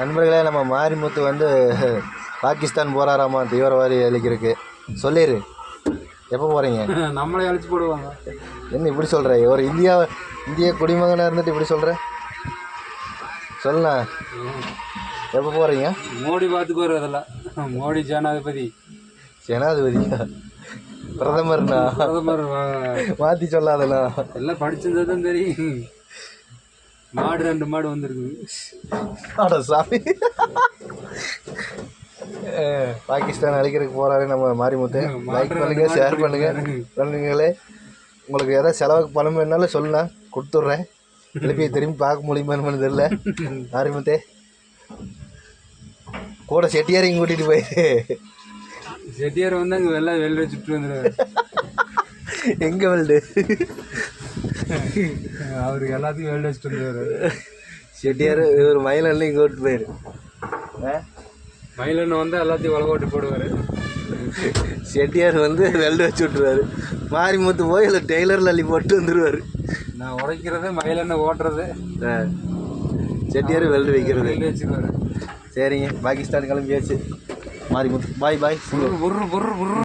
நண்பர்களே நம்ம மாரிமுத்து வந்து பாகிஸ்தான் போறாராமா தீவிரவாதி அழிக்கிறதுக்கு சொல்லிடு எப்போ போகிறீங்க நம்மளே அழைச்சி போடுவாங்க. என்ன இப்படி சொல்கிற ஒரு இந்தியா இந்திய குடிமகனாக இருந்துட்டு இப்படி சொல்கிற சொல்லண்ணா. எப்போ போகிறீங்க மோடி பார்த்துக்குவார் அதெல்லாம் மோடி ஜனாதிபதி. ஜனாதிபதியா பிரதமர்ண்ணா பிரதமர் மாற்றி சொல்லாதண்ணா. எல்லாம் படிச்சிருந்தா தான் தெரியும். மாடு ரெண்டு மாடு வந்திருக்குது. அட சாமி. பாகிஸ்தான் அழிக்கிறதுக்கு போறாரு நம்ம மாரிமுத்து. லைக் பண்ணுங்க ஷேர் பண்ணுங்க. பண்ணுங்களே. உங்களுக்கு ஏதாவது செலவுக்கு பணம் வேணாலும் சொல்லுண்ணா. கொடுத்துட்றேன். திருப்பி திரும்பி பார்க்க முடியுமான்னு தெரியல. மாரிமுத்தே. கூட செட்டியாரையும் கூட்டிகிட்டு போயிரு. செட்டியார் வந்து அங்கே வெள்ளம் வெளில சுட்டு வந்துடுவார் எங்கே வெல்டு அவருக்கு எல்லாத்துக்கும் வெளில வச்சுட்டு வந்துடுவார் செட்டியார் இவர் மயிலன்லையும் கூட்டிட்டு போயிரு. ஆ? மயிலன்னு வந்து எல்லாத்தையும் உலக ஓட்டி போடுவார். செட்டியார் வந்து வெல்டு வச்சு விட்ருவாரு மாரிமுத்து போய் இல்லை டெய்லரில் அள்ளி போட்டு வந்துடுவார் நான் உடைக்கிறது மயிலன்னு ஓட்டுறது. செட்டியார் வெல்டு வைக்கிறது. சரிங்க பாகிஸ்தான் கிளம்பியாச்சு. மாரிமுத்து பாய் பாய். புர்ரு புர்ரு புர்ரு.